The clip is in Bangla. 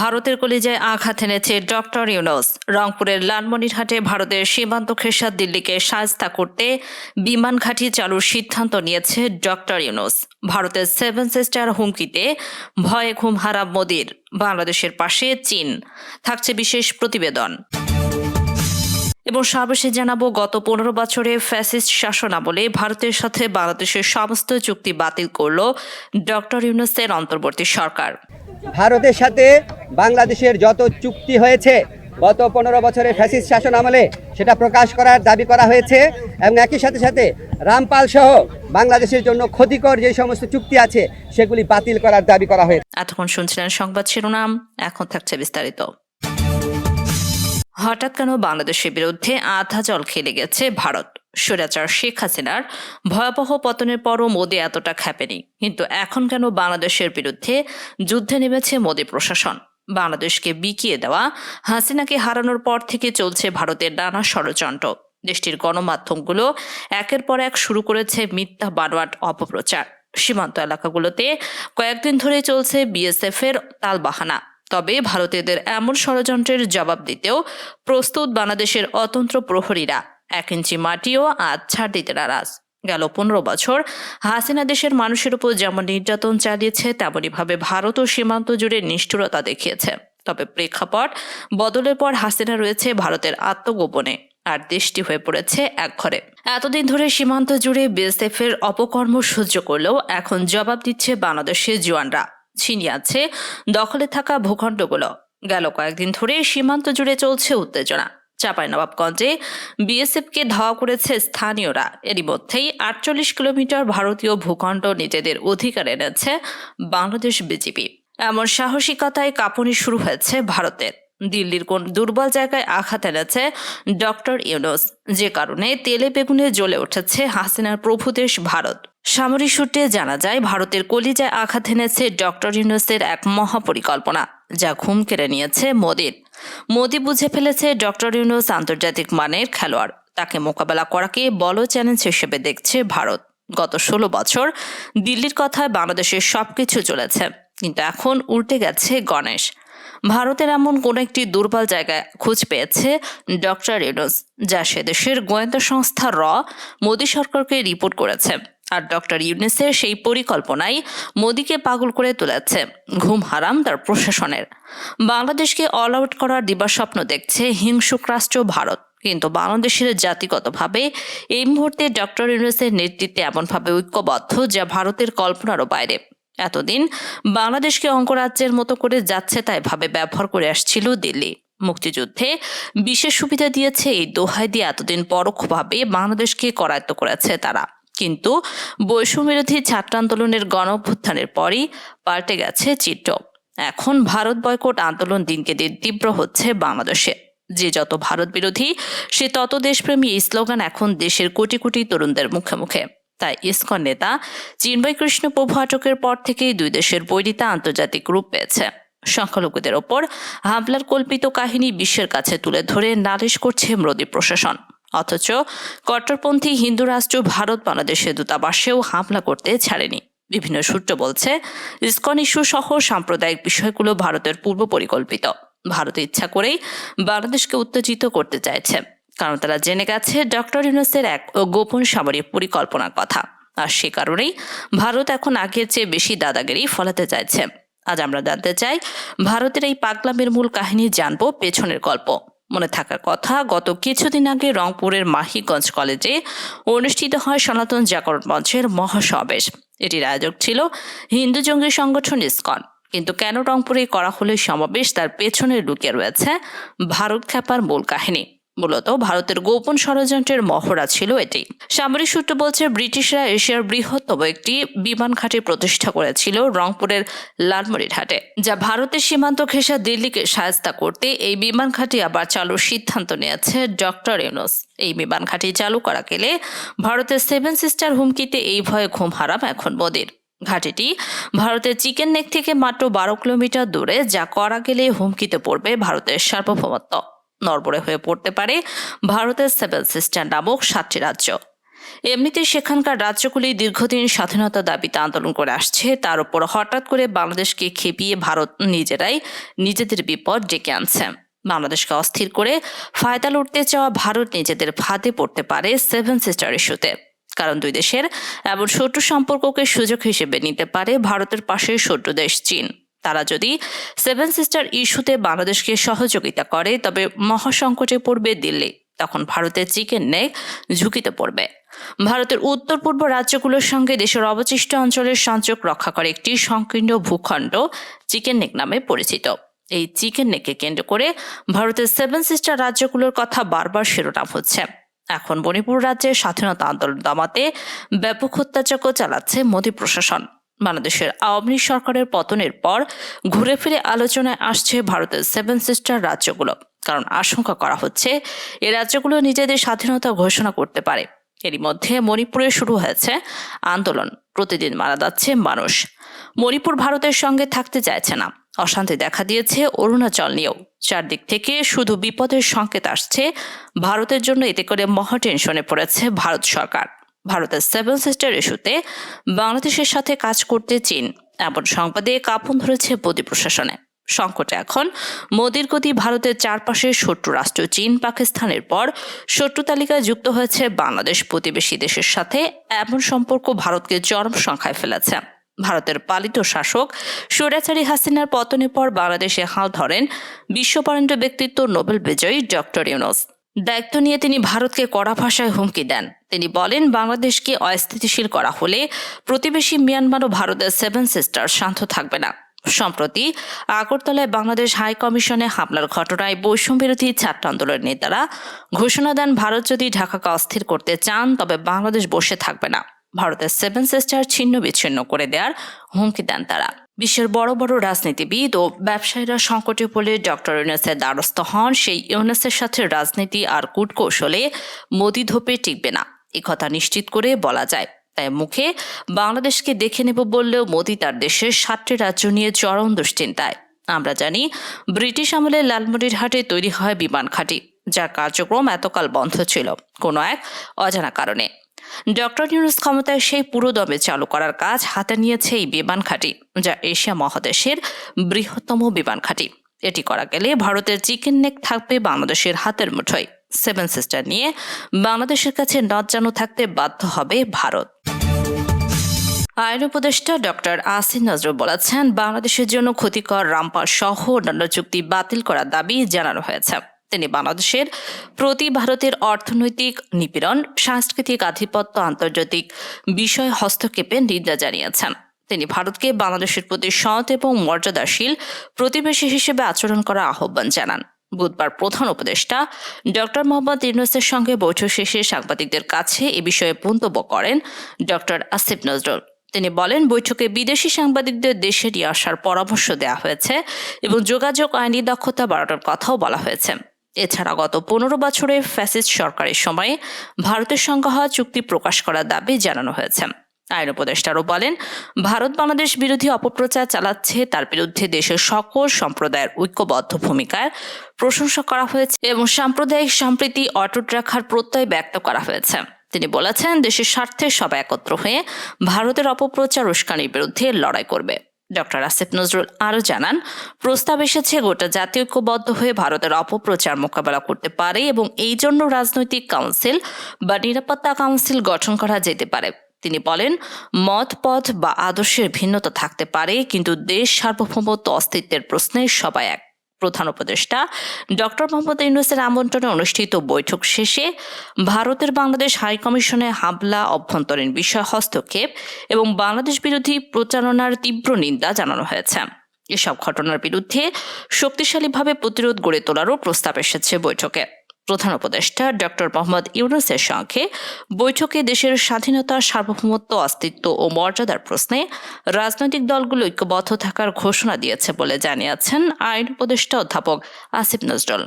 ভারতের কলিজায় আঘাত এনেছে ডক্টর ইউনুস। রংপুরের লালমনিরহাটে ভারতের সীমান্ত খেসার দিল্লিকে সাজতা করতে বিমান ঘাঁটি চালুর সিদ্ধান্ত নিয়েছে ডক্টর ইউনুস। ভারতের সেভেন সিস্টার হুমকিতে ভয়ে ঘুম হারাম মোদির, বাংলাদেশের পাশে চীন। থাকছে বিশেষ প্রতিবেদন। এবং সর্বশেষ জানাব, গত পনেরো বছরে ফ্যাসিস্ট শাসন আমলে ভারতের সাথে বাংলাদেশের সমস্ত চুক্তি বাতিল করল ডক্টর ইউনুসের অন্তর্বর্তী সরকার। ভারতের সাথে বাংলাদেশের যত চুক্তি হয়েছে, গত পনেরো বছরের ফ্যাসিস শাসন আমলে সেটা প্রকাশ করার দাবি করা হয়েছে এবং একই সাথে সাথে রামপাল সহ বাংলাদেশের জন্য ক্ষতিকর যে সমস্ত চুক্তি আছে, সেগুলি বাতিল করার দাবি করা হয়েছে। এতক্ষণ শুনছিলেন সংবাদ শিরোনাম, এখন থাকছে বিস্তারিত। হঠাৎ কেন বাংলাদেশের বিরুদ্ধে আধা জল খেলে গেছে ভারত? স্বৈরাচার শেখ হাসিনার ভয়াবহ পতনের পরও মোদি এতটা খ্যাপেনি। কিন্তু এখন কেন বাংলাদেশের বিরুদ্ধে যুদ্ধে নেমেছে মোদি প্রশাসন? বাংলাদেশকে বিকিয়ে দেওয়া হাসিনাকে হারানোর পর থেকে চলছে ভারতের নানা ষড়যন্ত্র। দেশটির গণমাধ্যমগুলো একের পর এক শুরু করেছে মিথ্যা বানোয়াট অপপ্রচার। সীমান্ত এলাকাগুলোতে কয়েকদিন ধরে চলছে বিএসএফ এর তালবাহানা। তবে ভারতীয়দের এমন ষড়যন্ত্রের জবাব দিতেও প্রস্তুত বাংলাদেশের অতন্ত্র প্রহরীরা। এক ইঞ্চি মাটিও আজ ছাড় দিতে নারাজ। গেল পনেরো বছর, হাসিনা দেশের মানুষের উপর যেমন নির্যাতন চালিয়েছে, তেমনইভাবে ভারত ও সীমান্ত জুড়ে নিষ্ঠুরতা দেখিয়েছে। তবে প্রেক্ষাপট বদলের পর হাসিনা রয়েছে ভারতের আত্মগোপনে আর দেশটি হয়ে পড়েছে একঘরে। এতদিন ধরে সীমান্ত জুড়ে বিএসএফ এর অপকর্ম সহ্য করলেও এখন জবাব দিচ্ছে বাংলাদেশের জওয়ানরা। ছিনিয়ে আছে। দখলে থাকা ভূখণ্ডগুলো। গেল কয়েকদিন ধরে সীমান্ত জুড়ে চলছে উত্তেজনা। চাঁপাইনবাবগঞ্জে বিএসএফকে ধাওয়া করেছে স্থানীয়রা। এরই মধ্যেই আটচল্লিশ কিলোমিটার ভারতীয় ভূখণ্ড নিজেদের অধিকার এনেছে বাংলাদেশ বিজেপি। এমন সাহসিকতায় কাঁপুনি শুরু হয়েছে ভারতের। দিল্লির কোন দুর্বল জায়গায় আঘাত এনেছে ডক্টর ইউনুস। যে কারণে তেলে বেগুনে জ্বলে উঠেছে হাসিনার প্রভুদেশ ভারত। সামরিক সূত্রে জানা যায়, ভারতের কলিজায় আঘাত এনেছে ডক্টর ইউনুসের এক মহাপরিকল্পনা, যা ঘুম কেড়ে নিয়েছে মোদির। মোদি বুঝে ফেলেছে ডক্টর ইউনুস আন্তর্জাতিক মানের খেলোয়াড়। তাকে মোকাবেলা করাকে বড় চ্যালেঞ্জ হিসেবে দেখছে ভারত। গত ষোলো বছর দিল্লির কথায় বাংলাদেশের সবকিছু চলেছে, কিন্তু এখন উল্টে গেছে গণেশ। ভারতের এমন কোন একটি দুর্বল জায়গায় খোঁজ পেয়েছে ডক্টর ইউনুস, যা সে দেশের গোয়েন্দা সংস্থা র, মোদী সরকারকে রিপোর্ট করেছে। আর ডক্টর ইউনুসের সেই পরিকল্পনাই মোদীকে পাগল করে তুলেছে। ঘুম হারাম তার প্রশাসনের। বাংলাদেশকে অল আউট করার দিবাস্বপ্ন দেখছে হিংসুক রাষ্ট্র ভারত। কিন্তু বাংলাদেশের জাতিগতভাবে এই মুহূর্তে ডক্টর ইউনুসের নেতৃত্বে এমনভাবে ঐক্যবদ্ধ যা ভারতের কল্পনারও বাইরে। এতদিন বাংলাদেশকে অঙ্গরাজ্যের মতো করে যাচ্ছে তাই ভাবে ব্যবহার করে আসছিল দিল্লি। মুক্তিযুদ্ধে বিশেষ সুবিধা দিয়েছে এই দোহাই দিয়ে এতদিন পরোক্ষভাবে বাংলাদেশকে করায়ত্ত করেছে তারা। কিন্তু বৈষম্যবিরোধী ছাত্র আন্দোলনের গণ অভ্যুত্থানের পরই পাল্টে গেছে চিত্র। এখন ভারত বয়কট আন্দোলন দিনকে দিন তীব্র হচ্ছে বাংলাদেশে। যে যত ভারত বিরোধী, সে তত দেশপ্রেমী স্লোগান এখন দেশের কোটি কোটি তরুণদের মুখে মুখে। তাই ইসকন নেতা চিন্ময় কৃষ্ণ প্রভু আটকের পর থেকেই দুই দেশের বৈরিতা আন্তর্জাতিক রূপ পেয়েছে। সংখ্যালঘুদের ওপর হামলার কল্পিত কাহিনী বিশ্বের কাছে তুলে ধরে নালিশ করছে মোদী প্রশাসন। অথচ কট্টরপন্থী হিন্দু রাষ্ট্র ভারত বাংলাদেশের দূতাবাসেও হামলা করতে ছাড়েনি। বিভিন্ন সূত্র বলছে ইসকন ইস্যু সহ সাম্প্রদায়িক বিষয়গুলো ভারতের পূর্ব পরিকল্পিত। ভারত ইচ্ছা করেই বাংলাদেশকে উত্তেজিত করতে চাইছে, কারণ তারা জেনে গেছে ডক্টর ইউনুসের এক গোপন সামরিক পরিকল্পনার কথা। আর সে কারণেই ভারত এখন আগের চেয়ে বেশি দাদাগিরি ফলাতে চাইছে। আজ আমরা জানতে চাই, ভারতের এই পাগলামের মূল কাহিনী জানব পেছনের গল্প। মনে থাকার কথা, গত কিছুদিন আগে রংপুরের মাহিগঞ্জ কলেজে অনুষ্ঠিত হয় সনাতন জাগরণ মঞ্চের মহাসমাবেশ। এটির আয়োজক ছিল হিন্দু জঙ্গি সংগঠন ইসকন। কিন্তু কেন রংপুরে করা হলে সমাবেশ, তার পেছনে লুকিয়ে রয়েছে ভারত খ্যাপার মূল কাহিনী। মূলত ভারতের গোপন ষড়যন্ত্রের মহড়া ছিল এটি। সামরিক সূত্র বলছে, ব্রিটিশরা এশিয়ার বৃহত্তম একটি বিমান ঘাঁটি প্রতিষ্ঠা করেছিল রংপুরের লালমনিরহাটে যা ভারতের সীমান্ত ঘেঁষা দিল্লিকে সায়স্তা করতে এই বিমান ঘাঁটি আবার চালুর সিদ্ধান্ত নিয়েছে ডক্টর ইউনুস। এই বিমান ঘাঁটি চালু করা গেলে ভারতের সেভেন সিস্টার হুমকিতে এই ভয়ে ঘুম হারাম এখন মোদির। ঘাটিটি ভারতের চিকেন নেক থেকে মাত্র বারো কিলোমিটার দূরে, যা করা গেলে হুমকিতে পড়বে ভারতের সার্বভৌমত্ব। নড়বড়ে হয়ে পড়তে পারে ভারতের সেভেন সিস্টার নামক সাতটি রাজ্য। এমনিতে সেখানকার রাজ্যগুলি দীর্ঘদিন স্বাধীনতা দাবিতে আন্দোলন করে আসছে। তার উপর হঠাৎ করে বাংলাদেশকে খেপিয়ে ভারত নিজেরাই নিজেদের বিপদ ডেকে আনছে। বাংলাদেশকে অস্থির করে ফায়দা লুটতে চাওয়া ভারত নিজেদের ফাঁদে পড়তে পারে সেভেন সিস্টার ইস্যুতে। কারণ দুই দেশের এমন শত্রু সম্পর্ককে সুযোগ হিসেবে নিতে পারে ভারতের পাশে শত্রু দেশ চীন। তারা যদি সেভেন সিস্টার ইস্যুতে বাংলাদেশকে সহযোগিতা করে, তবে মহাসংকটে পড়বে দিল্লি। তখন ভারতের চিকেন নেক ঝুঁকিতে পড়বে। ভারতের উত্তর পূর্ব রাজ্যগুলোর সঙ্গে দেশের অবশিষ্ট অঞ্চলের সংযোগ রক্ষা করে একটি সংকীর্ণ ভূখণ্ড চিকেন নেক নামে পরিচিত। এই চিকেন নেককে কেন্দ্র করে ভারতের সেভেন সিস্টার রাজ্যগুলোর কথা বারবার শিরোনাম হচ্ছে। এখন মণিপুর রাজ্যের স্বাধীনতা আন্দোলন দমাতে ব্যাপক হত্যাযজ্ঞ চালাচ্ছে মোদী প্রশাসন। বাংলাদেশের আওয়ামী লীগ সরকারের পতনের পর ঘুরে ফিরে আলোচনায় আসছে ভারতের সেভেন সিস্টার রাজ্যগুলো। কারণ আশঙ্কা করা হচ্ছে, এ রাজ্যগুলো নিজেদের স্বাধীনতা ঘোষণা করতে পারে। এরই মধ্যে মণিপুরে শুরু হয়েছে আন্দোলন। প্রতিদিন মারা যাচ্ছে মানুষ। মণিপুর ভারতের সঙ্গে থাকতে চাইছে না। অশান্তি দেখা দিয়েছে অরুণাচল নিয়েও। চারদিক থেকে শুধু বিপদের সংকেত আসছে। ভারতের জন্য এতে করে মহা টেনশনে পড়েছে ভারত সরকার। ভারতের সেভেন সিস্টার ইস্যুতে বাংলাদেশের সাথে কাজ করতে চীন। এমন সংবাদে কাপন ধরেছে মোদী প্রশাসনে। সংকটে এখন মোদির গতি ভারতের চারপাশে শত্রু রাষ্ট্র চীন, পাকিস্তানের পর শত্রু তালিকায় যুক্ত হয়েছে বাংলাদেশ প্রতিবেশী দেশের সাথে। এমন সম্পর্ক ভারতকে চরম সংখ্যায় ফেলেছে। ভারতের পালিত শাসক স্বৈরাচারী হাসিনার পতনের পর বাংলাদেশে হাল ধরেন বিশ্ববরেণ্য ব্যক্তিত্ব নোবেল বিজয়ী ডক্টর ইউনুস। দায়িত্ব নিয়ে তিনি ভারতকে কড়া ভাষায় হুমকি দেন। তিনি বলেন, বাংলাদেশকে অস্থিতিশীল করা হলে প্রতিবেশী মিয়ানমার ও ভারতের সেভেন সিস্টার শান্ত থাকবে না। সম্প্রতি আগরতলায় বাংলাদেশ হাই কমিশনে হামলার ঘটনায় বৈষম্য বিরোধী ছাত্র আন্দোলনের নেতারা ঘোষণা দেন, ভারত যদি ঢাকাকে অস্থির করতে চান, তবে বাংলাদেশ বসে থাকবে না। ভারতের সেভেন সিস্টার ছিন্ন বিচ্ছিন্ন করে দেওয়ার হুমকি দেন তারা। বিশ্বের বড় বড় রাজনীতিবিদ ও ব্যবসায়ীরা সংকটে পড়লে ডক্টর ইউনেসের দ্বারস্থ হন। সেই ইউনেসের সাথে রাজনীতি আর কূটকৌশলে মোদি ধোপে টিকবে না। কথা নিশ্চিত করে বলা যায়। তাই মুখে, বাংলাদেশকে দেখে নেব বললেও মোদি তার দেশের সাতটি রাজ্য নিয়ে চরম দুশ্চিন্তায়। আমরা জানি, ব্রিটিশ আমলে লালমনিরহাটে তৈরি হয় বিমান ঘাঁটি, যার কার্যক্রম এতকাল বন্ধ ছিল। কোনো এক অজানা কারণে। ডক্টর নিউজ ক্ষমতায় সেই পুরোদমে চালু করার কাজ হাতে নিয়েছে এই বিমান ঘাঁটি, যা এশিয়া মহাদেশের বৃহত্তম বিমান ঘাঁটি। এটি করা গেলে ভারতের চিকেন নেক থাকবে বাংলাদেশের হাতের মুঠোয়। সেভেন সিস্টার নিয়ে বাংলাদেশের কাছে নজ্জানো থাকতে বাধ্য হবে ভারত। আইন উপদেষ্টা ডক্টর আসিন নজরুল বলেছেন, বাংলাদেশের জন্য ক্ষতিকর রামপাল সহ অন্যান্য চুক্তি বাতিল করার দাবি জানানো হয়েছে। তিনি বাংলাদেশের প্রতি ভারতের অর্থনৈতিক নিপীড়ন, সাংস্কৃতিক আধিপত্য, আন্তর্জাতিক বিষয় হস্তক্ষেপের নিন্দা জানিয়েছেন। তিনি ভারতকে বাংলাদেশের প্রতি সৎ এবং মর্যাদাশীল প্রতিবেশী হিসেবে আচরণ করার আহ্বান জানান। বুধবার প্রধান উপদেষ্টা ডক্টর মোহাম্মদ ইউনুসের সঙ্গে বৈঠক শেষে সাংবাদিকদের কাছে এ বিষয়ে মন্তব্য করেন ডক্টর আসিফ নজরুল। তিনি বলেন, বৈঠকে বিদেশি সাংবাদিকদের দেশে নিয়ে আসার পরামর্শ দেওয়া হয়েছে এবং যোগাযোগ আইনি দক্ষতা বাড়ানোর কথাও বলা হয়েছে। এছাড়া গত পনেরো বছরে ফ্যাসিস্ট সরকারের সময়ে ভারতের সঙ্গে হওয়া চুক্তি প্রকাশ করার দাবি জানানো হয়েছে। আইন উপদেষ্টারও বলেন, ভারত বাংলাদেশ বিরোধী অপপ্রচার চালাচ্ছে, তার বিরুদ্ধে দেশের সকল সম্প্রদায়ের ঐক্যবদ্ধ ভূমিকার প্রশংসা করা হয়েছে এবং সাম্প্রদায়িক সম্প্রীতি অটুট রাখার প্রত্যয় ব্যক্ত করা হয়েছে। তিনি বলেছেন, দেশের স্বার্থে সবাই একত্র হয়ে ভারতের অপপ্রচার উস্কানির বিরুদ্ধে লড়াই করবে। ডক্টর আসিফ নজরুল আরও জানান, প্রস্তাব এসেছে গোটা জাতীয় ঐক্যবদ্ধ হয়ে ভারতের অপপ্রচার মোকাবেলা করতে পারে এবং এই জন্য রাজনৈতিক কাউন্সিল বা নিরাপত্তা কাউন্সিল গঠন করা যেতে পারে। তিনি বলেন, মত, পথ বা আদর্শের ভিন্নতা থাকতে পারে, কিন্তু দেশ সার্বভৌমত্ব অস্তিত্বের প্রশ্নে সবাই এক। প্রধান উপদেষ্টা। ডক্টর মোহাম্মদ ইউনুসের আমন্ত্রণে অনুষ্ঠিত বৈঠক শেষে ভারতের বাংলাদেশ হাইকমিশনে হামলা, অভ্যন্তরীণ বিষয় হস্তক্ষেপ এবং বাংলাদেশ বিরোধী প্রচারণার তীব্র নিন্দা জানানো হয়েছে। এসব ঘটনার বিরুদ্ধে শক্তিশালীভাবে প্রতিরোধ গড়ে তোলারও প্রস্তাব এসেছে বৈঠকে। প্রধান উপদেষ্টা ডক্টর মোহাম্মদ ইউনুসের সঙ্গে বৈঠকে দেশের স্বাধীনতা, সার্বভৌমত্ব, অস্তিত্ব ও মর্যাদার প্রশ্নে রাজনৈতিক দলগুলো ঐক্যবদ্ধ থাকার ঘোষণা দিয়েছে বলে জানিয়েছেন আইন উপদেষ্টা অধ্যাপক আসিফ নজরুল।